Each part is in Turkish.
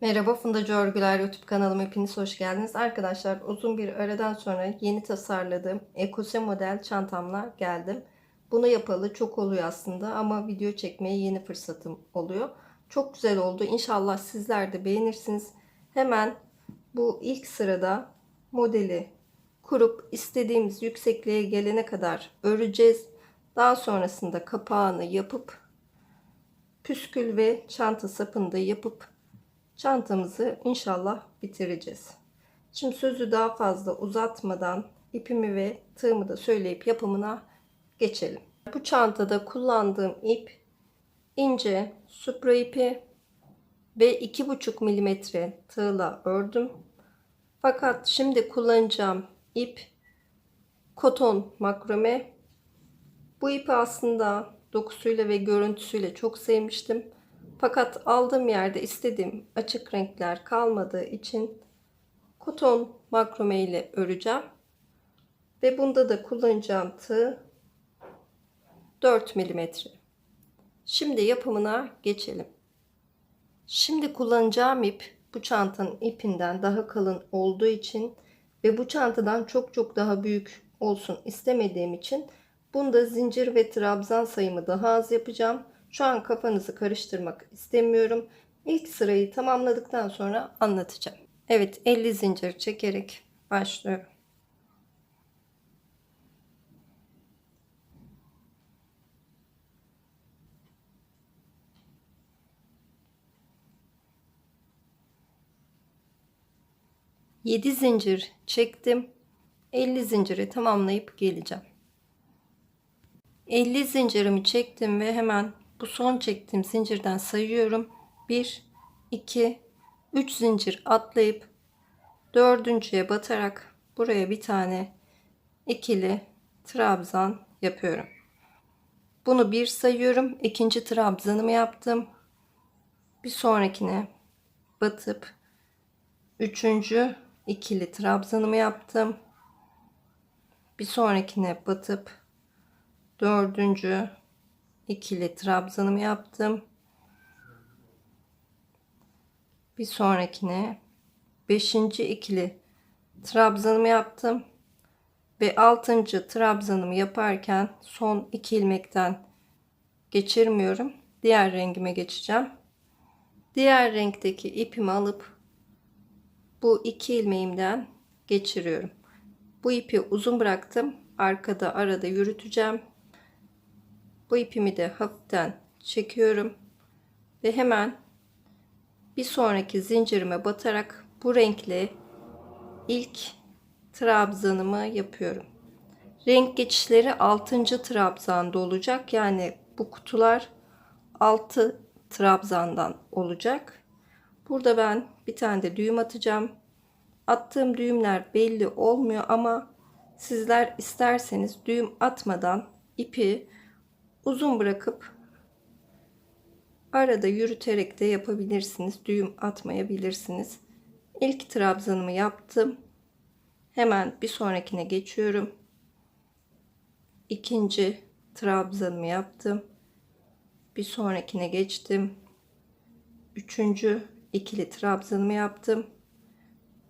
Merhaba Fundacı Örgüler YouTube kanalıma hepiniz hoş geldiniz. Arkadaşlar uzun bir aradan sonra yeni tasarladığım ekose model çantamla geldim. Bunu yapalı çok oluyor aslında ama video çekmeye yeni fırsatım oluyor. Çok güzel oldu. İnşallah sizler de beğenirsiniz. Hemen bu ilk sırada modeli kurup istediğimiz yüksekliğe gelene kadar öreceğiz. Daha sonrasında kapağını yapıp püskül ve çanta sapını da yapıp çantamızı inşallah bitireceğiz. Şimdi sözü daha fazla uzatmadan ipimi ve tığımı da söyleyip yapımına geçelim. Bu çantada kullandığım ip ince supra ipi ve 2,5 milimetre tığla ördüm. Fakat şimdi kullanacağım ip koton makrome. Bu ipi aslında dokusuyla ve görüntüsüyle çok sevmiştim. Fakat aldığım yerde istediğim açık renkler kalmadığı için koton makrome ile öreceğim. Ve bunda da kullanacağım tığ 4 mm. Şimdi yapımına geçelim. Şimdi kullanacağım ip bu çantanın ipinden daha kalın olduğu için ve bu çantadan çok çok daha büyük olsun istemediğim için bunda zincir ve trabzan sayımı daha az yapacağım. Şu an kafanızı karıştırmak istemiyorum. İlk sırayı tamamladıktan sonra anlatacağım. Evet 50 zincir çekerek başlıyorum. Yedi zincir çektim. 50 zinciri tamamlayıp geleceğim. 50 zincirimi çektim ve hemen bu son çektiğim zincirden sayıyorum. 1 2 3 zincir atlayıp dördüncüye batarak buraya bir tane ikili trabzan yapıyorum. Bunu bir sayıyorum. ikinci trabzanımı yaptım. Bir sonrakine batıp üçüncü ikili trabzanımı yaptım. Bir sonrakine batıp dördüncü ikili trabzanımı yaptım. Bir sonrakine beşinci ikili trabzanımı yaptım. Ve altıncı trabzanımı yaparken son iki ilmekten geçirmiyorum. Diğer rengime geçeceğim. Diğer renkteki ipimi alıp bu iki ilmeğimden geçiriyorum. Bu ipi uzun bıraktım. Arkada arada yürüteceğim. Bu ipimi de hafiften çekiyorum. Ve hemen bir sonraki zincirime batarak bu renkle ilk trabzanımı yapıyorum. Renk geçişleri 6. trabzanda olacak. Yani bu kutular 6 trabzandan olacak. Burada ben bir tane de düğüm atacağım. Attığım düğümler belli olmuyor ama sizler isterseniz düğüm atmadan ipi uzun bırakıp arada yürüterek de yapabilirsiniz. Düğüm atmayabilirsiniz. İlk trabzanımı yaptım. Hemen bir sonrakine geçiyorum. İkinci trabzanımı yaptım. Bir sonrakine geçtim. Üçüncü ikili trabzanımı yaptım.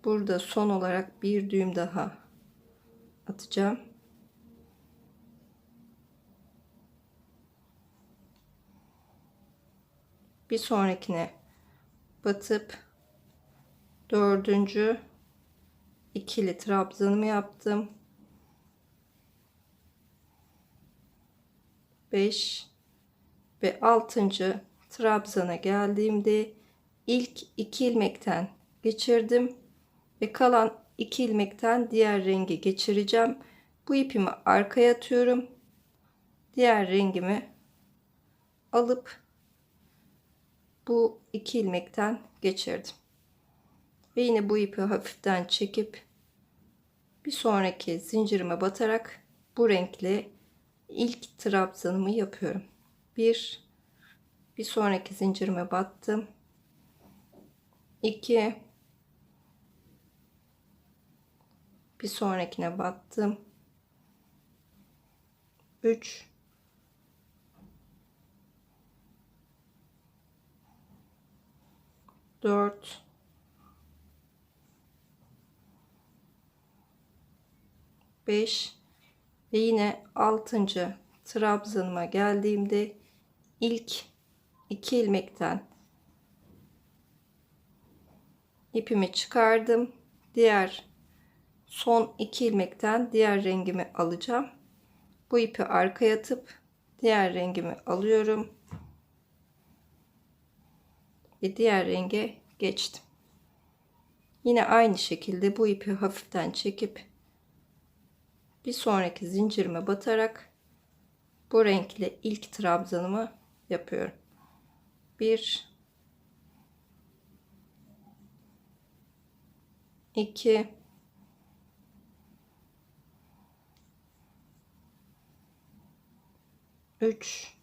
Burada son olarak bir düğüm daha atacağım. Bir sonrakine batıp dördüncü ikili trabzanımı yaptım. 5 ve 6. trabzana geldiğimde ilk iki ilmekten geçirdim ve kalan iki ilmekten diğer rengi geçireceğim. Bu ipimi arkaya atıyorum. Diğer rengimi alıp bu iki ilmekten geçirdim. Ve yine bu ipi hafiften çekip bir sonraki zincirime batarak bu renkle ilk trabzanımı yapıyorum. Bir bir sonraki zincirime battım. 2 bir sonrakine battım. 3 4 4 5 ve yine 6. trabzanıma geldiğimde ilk 2 ilmekten ipimi çıkardım. Diğer son 2 ilmekten diğer rengimi alacağım. Bu ipi arkaya atıp diğer rengimi alıyorum. Ve diğer renge geçtim. Yine aynı şekilde bu ipi hafiften çekip bir sonraki zincirime batarak bu renkle ilk trabzanımı yapıyorum. 1 2 3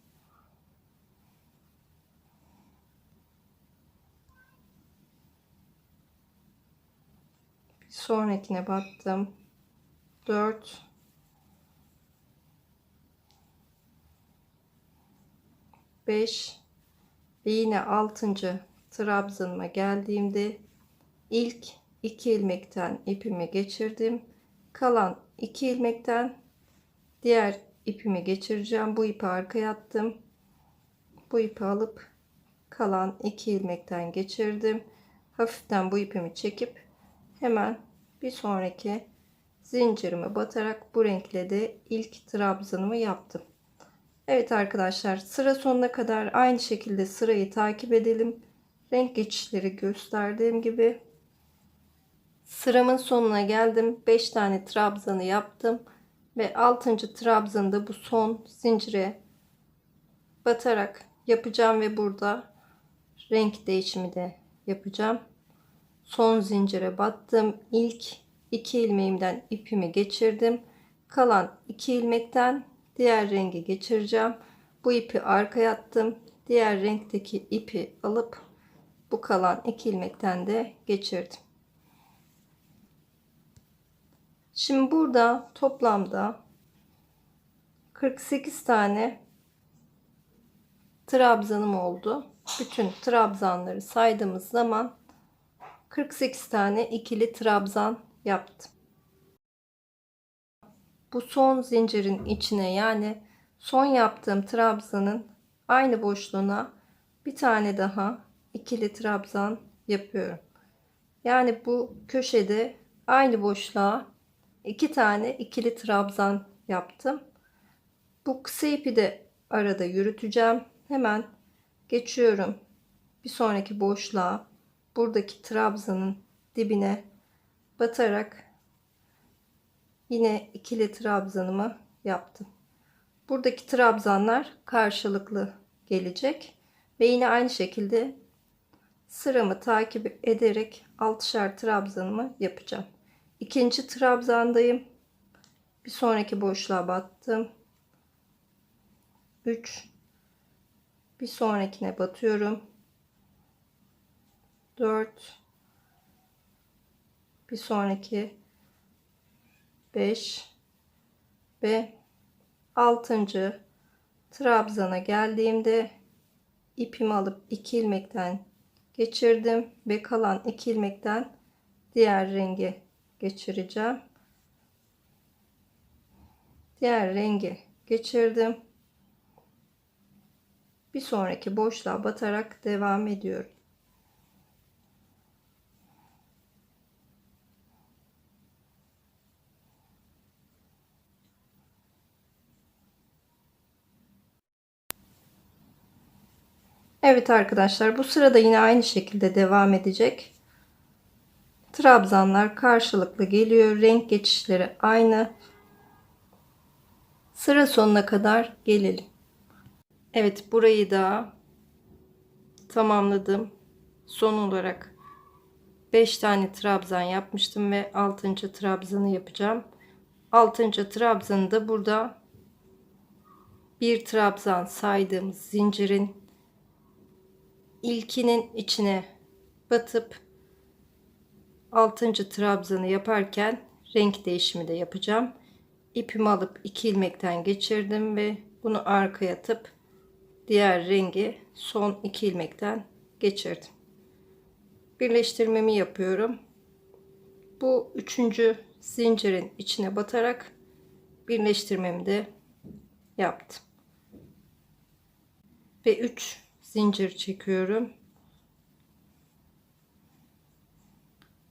sonrakine battım 4 5 ve yine 6. trabzanıma geldiğimde ilk 2 ilmekten ipimi geçirdim. Kalan 2 ilmekten diğer ipimi geçireceğim. Bu ipi arkaya attım. Bu ipi alıp kalan 2 ilmekten geçirdim. Hafiften bu ipimi çekip hemen bir sonraki zincirime batarak bu renkle de ilk trabzanımı yaptım. Evet arkadaşlar sıra sonuna kadar aynı şekilde sırayı takip edelim. Renk geçişleri gösterdiğim gibi sıramın sonuna geldim. 5 tane trabzanı yaptım ve 6. trabzanı bu son zincire batarak yapacağım ve burada renk değişimi de yapacağım. Son zincire battım. İlk 2 ilmeğimden ipimi geçirdim. Kalan 2 ilmekten diğer rengi geçireceğim. Bu ipi arkaya attım. Diğer renkteki ipi alıp bu kalan iki ilmekten de geçirdim. Şimdi burada toplamda 48 tane trabzanım oldu. Bütün trabzanları saydığımız zaman 48 tane ikili trabzan yaptım bu son zincirin içine yani son yaptığım trabzanın aynı boşluğuna bir tane daha ikili trabzan yapıyorum. Yani bu köşede aynı boşluğa iki tane ikili trabzan yaptım. Bu kısa ipi de arada yürüteceğim. Hemen geçiyorum. Bir sonraki boşluğa buradaki trabzanın dibine batarak Yine ikili trabzanımı yaptım. Buradaki trabzanlar karşılıklı gelecek. Ve yine aynı şekilde sıramı takip ederek altışar trabzanımı yapacağım. İkinci trabzandayım. Bir sonraki boşluğa battım. 3 bir sonrakine batıyorum. 4 bir sonraki 5 ve 6. trabzana geldiğimde ipimi alıp 2 ilmekten geçirdim ve kalan 2 ilmekten diğer rengi geçireceğim. Diğer rengi geçirdim. Bir sonraki boşluğa batarak devam ediyorum. Evet arkadaşlar bu sırada yine aynı şekilde devam edecek. Trabzanlar karşılıklı geliyor. Renk geçişleri aynı. Sıra sonuna kadar gelelim. Evet burayı da tamamladım. Son olarak 5 tane trabzan yapmıştım ve 6. trabzanı yapacağım. 6. trabzanı da burada bir trabzan saydığımız zincirin ilkinin içine batıp 6. trabzanı yaparken renk değişimi de yapacağım. İpimi alıp iki ilmekten geçirdim ve bunu arkaya atıp diğer rengi son iki ilmekten geçirdim. birleştirmemi yapıyorum. Bu üçüncü zincirin içine batarak birleştirmemi de yaptım. Ve 3 zincir çekiyorum.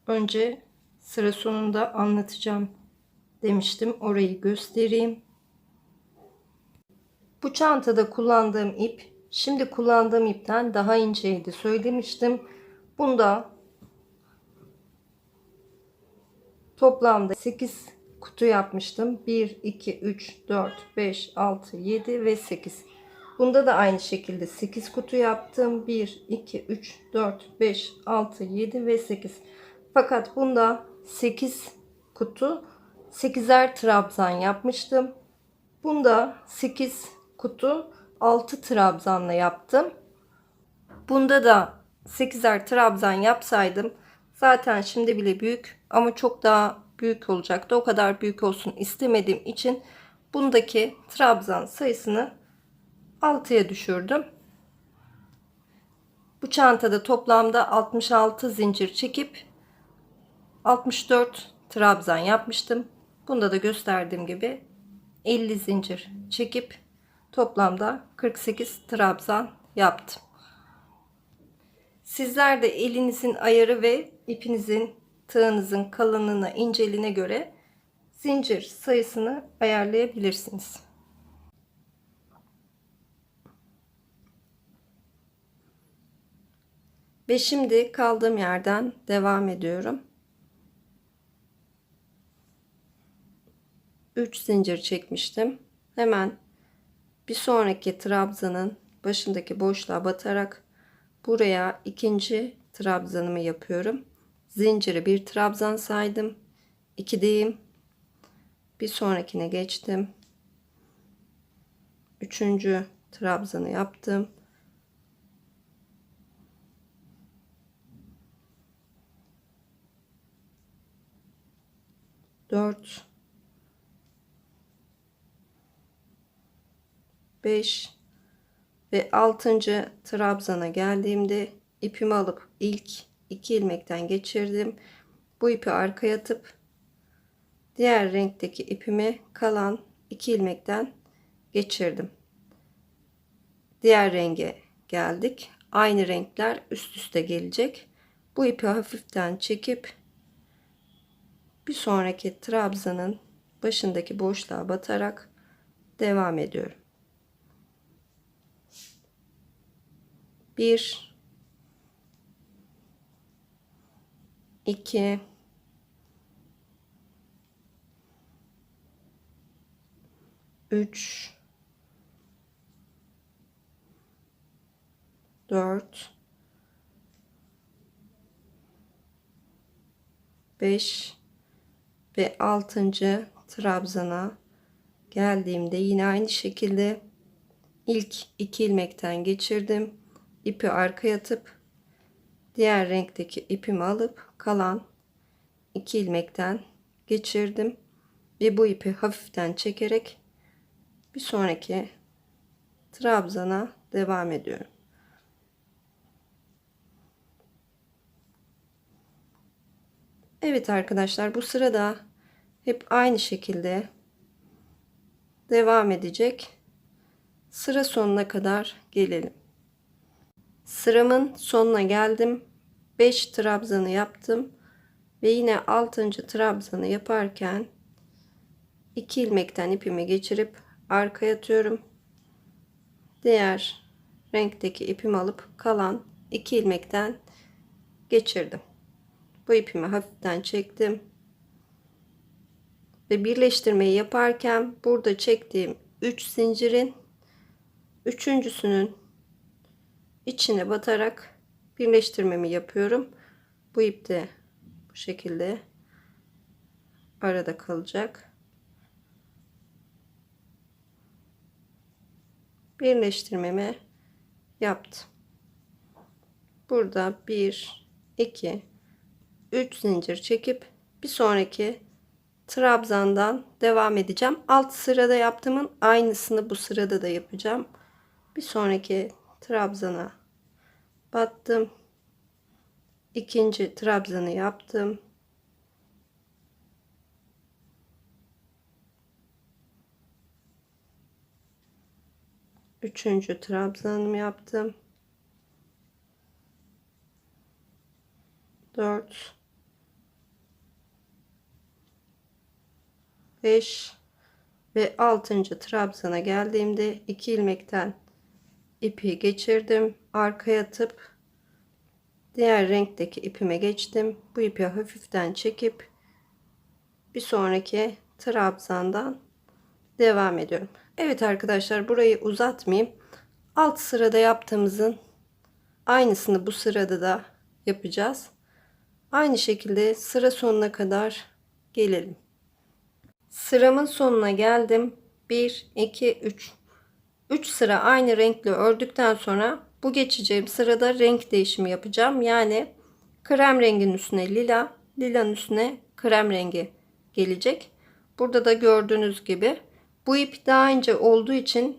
Önce sıra sonunda anlatacağım demiştim. Orayı göstereyim. Bu çantada kullandığım ip şimdi kullandığım ipten daha inceydi söylemiştim. Bunda toplamda 8 kutu yapmıştım. 1, 2, 3, 4, 5, 6, 7 ve 8. Bunda da aynı şekilde 8 kutu yaptım. 1, 2, 3, 4, 5, 6, 7 ve 8. Fakat bunda 8 kutu 8'er trabzan yapmıştım. Bunda 8 kutu 6 trabzanla yaptım. Bunda da 8'er trabzan yapsaydım zaten şimdi bile büyük ama çok daha büyük olacaktı. O kadar büyük olsun istemediğim için bundaki trabzan sayısını 6'ya düşürdüm. Bu çantada toplamda 66 zincir çekip 64 trabzan yapmıştım. Bunda da gösterdiğim gibi 50 zincir çekip toplamda 48 trabzan yaptım. Sizler de elinizin ayarı ve ipinizin tığınızın kalınlığına inceliğine göre zincir sayısını ayarlayabilirsiniz. Ve şimdi kaldığım yerden devam ediyorum. 3 zincir çekmiştim. Hemen bir sonraki trabzanın başındaki boşluğa batarak buraya ikinci trabzanımı yapıyorum. Zinciri bir trabzan saydım. 2'deyim. Bir sonrakine geçtim. Üçüncü trabzanı yaptım. Dört 5 ve 6. trabzana geldiğimde ipimi alıp ilk iki ilmekten geçirdim. Bu ipi arkaya atıp diğer renkteki ipimi kalan iki ilmekten geçirdim. Diğer renge geldik. Aynı renkler üst üste gelecek. Bu ipi hafiften çekip bir sonraki trabzanın başındaki boşluğa batarak devam ediyorum. 1 2 3 4 5 ve 6. trabzana geldiğimde yine aynı şekilde ilk iki ilmekten geçirdim ipi arkaya atıp diğer renkteki ipimi alıp kalan iki ilmekten geçirdim ve bu ipi hafiften çekerek bir sonraki trabzana devam ediyorum. Evet arkadaşlar bu sırada hep aynı şekilde devam edecek. Sıra sonuna kadar gelelim. Sıramın sonuna geldim. 5 trabzanı yaptım. Ve yine 6. trabzanı yaparken 2 ilmekten ipimi geçirip arkaya atıyorum. Diğer renkteki ipimi alıp kalan 2 ilmekten geçirdim. Bu ipimi hafiften çektim. Ve birleştirmeyi yaparken burada çektiğim 3 zincirin üçüncüsünün içine batarak birleştirmemi yapıyorum. Bu ip de bu şekilde arada kalacak. Birleştirmemi yaptım. Burada 1 2 3 zincir çekip bir sonraki trabzandan devam edeceğim. Alt sırada yaptığımın aynısını bu sırada da yapacağım. Bir sonraki trabzana battım ikinci trabzanı yaptım. Üçüncü trabzanımı yaptım. Dört. Beş. Ve altıncı trabzana geldiğimde iki ilmekten ipi geçirdim. Arkaya atıp diğer renkteki ipime geçtim. Bu ipi hafiften çekip bir sonraki trabzandan devam ediyorum. Evet arkadaşlar burayı uzatmayayım. Alt sırada yaptığımızın aynısını bu sırada da yapacağız. Aynı şekilde sıra sonuna kadar gelelim. Sıramın sonuna geldim. 1 2 3 3 sıra aynı renkle ördükten sonra bu geçeceğim sırada renk değişimi yapacağım. Yani krem rengin üstüne lila, lilanın üstüne krem rengi gelecek. Burada da gördüğünüz gibi bu ip daha ince olduğu için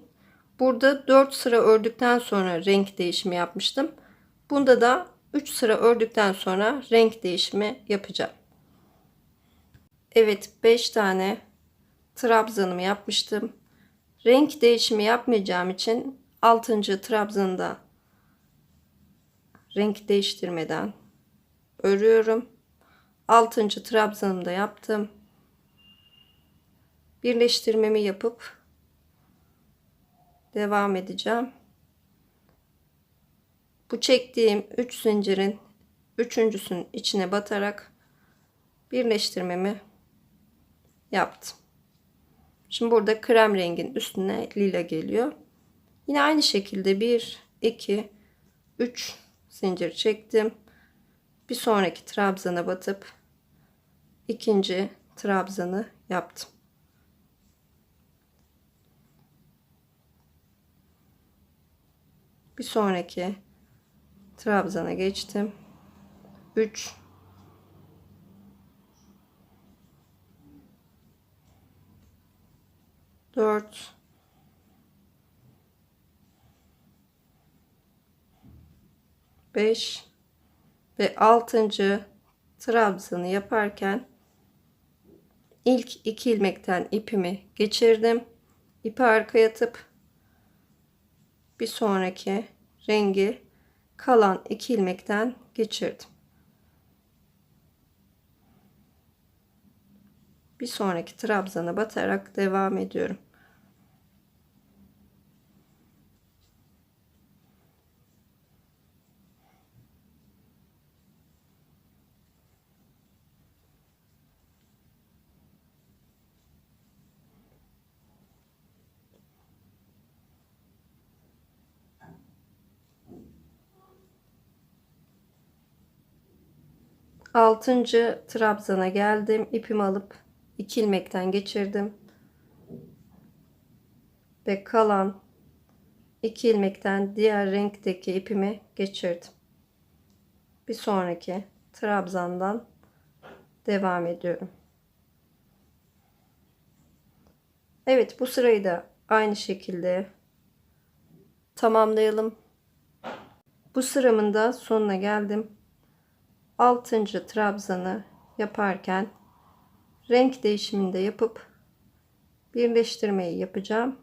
burada 4 sıra ördükten sonra renk değişimi yapmıştım. Bunda da 3 sıra ördükten sonra renk değişimi yapacağım. Evet 5 tane trabzanımı yapmıştım. Renk değişimi yapmayacağım için 6. trabzanı renk değiştirmeden örüyorum. 6. trabzanımı da yaptım. Birleştirmemi yapıp devam edeceğim. Bu çektiğim 3 zincirin üçüncüsünün içine batarak birleştirmemi yaptım. Şimdi burada krem rengin üstüne lila geliyor. Yine aynı şekilde 1 2 3 zincir çektim. Bir sonraki trabzana batıp ikinci trabzanı yaptım. Bir sonraki trabzana geçtim. 3 4 5 ve 6. trabzanı yaparken ilk iki ilmekten ipimi geçirdim. İpi arkaya atıp bir sonraki rengi kalan iki ilmekten geçirdim. Bir sonraki trabzana batarak devam ediyorum. Altıncı trabzana geldim. İpimi alıp iki ilmekten geçirdim. Ve kalan iki ilmekten diğer renkteki ipimi geçirdim. Bir sonraki trabzandan devam ediyorum. Evet bu sırayı da aynı şekilde tamamlayalım. Bu sıramın da sonuna geldim. 6. trabzanı yaparken renk değişiminde yapıp birleştirmeyi yapacağım.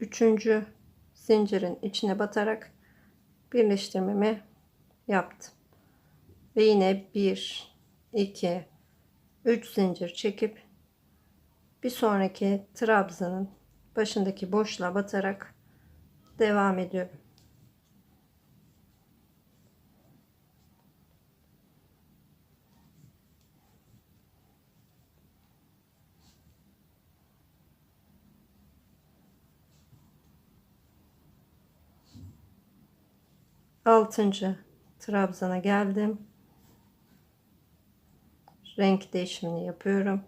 Üçüncü zincirin içine batarak birleştirmemi yaptım. Ve yine 1 2 3 zincir çekip bir sonraki trabzanın başındaki boşluğa batarak devam ediyorum. Altıncı trabzana geldim. Renk değişimini yapıyorum.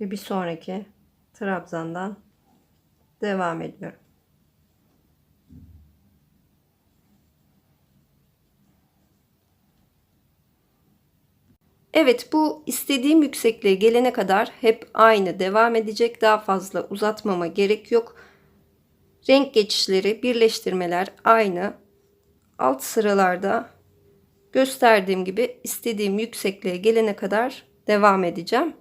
Ve bir sonraki trabzandan devam ediyorum. Evet bu istediğim yüksekliğe gelene kadar hep aynı devam edecek. Daha fazla uzatmama gerek yok. Renk geçişleri, birleştirmeler aynı. Alt sıralarda gösterdiğim gibi istediğim yüksekliğe gelene kadar devam edeceğim.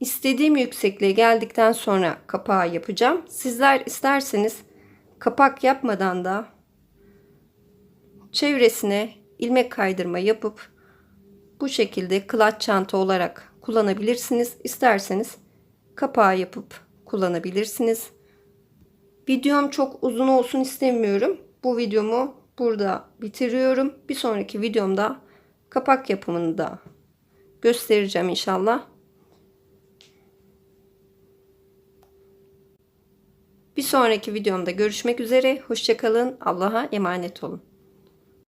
İstediğim yüksekliğe geldikten sonra kapağı yapacağım. Sizler isterseniz kapak yapmadan da çevresine ilmek kaydırma yapıp bu şekilde kılaç çanta olarak kullanabilirsiniz. İsterseniz kapağı yapıp kullanabilirsiniz. Videom çok uzun olsun istemiyorum. Bu videomu burada bitiriyorum. Bir sonraki videomda kapak yapımını da göstereceğim inşallah. Bir sonraki videomda görüşmek üzere. Hoşçakalın. Allah'a emanet olun.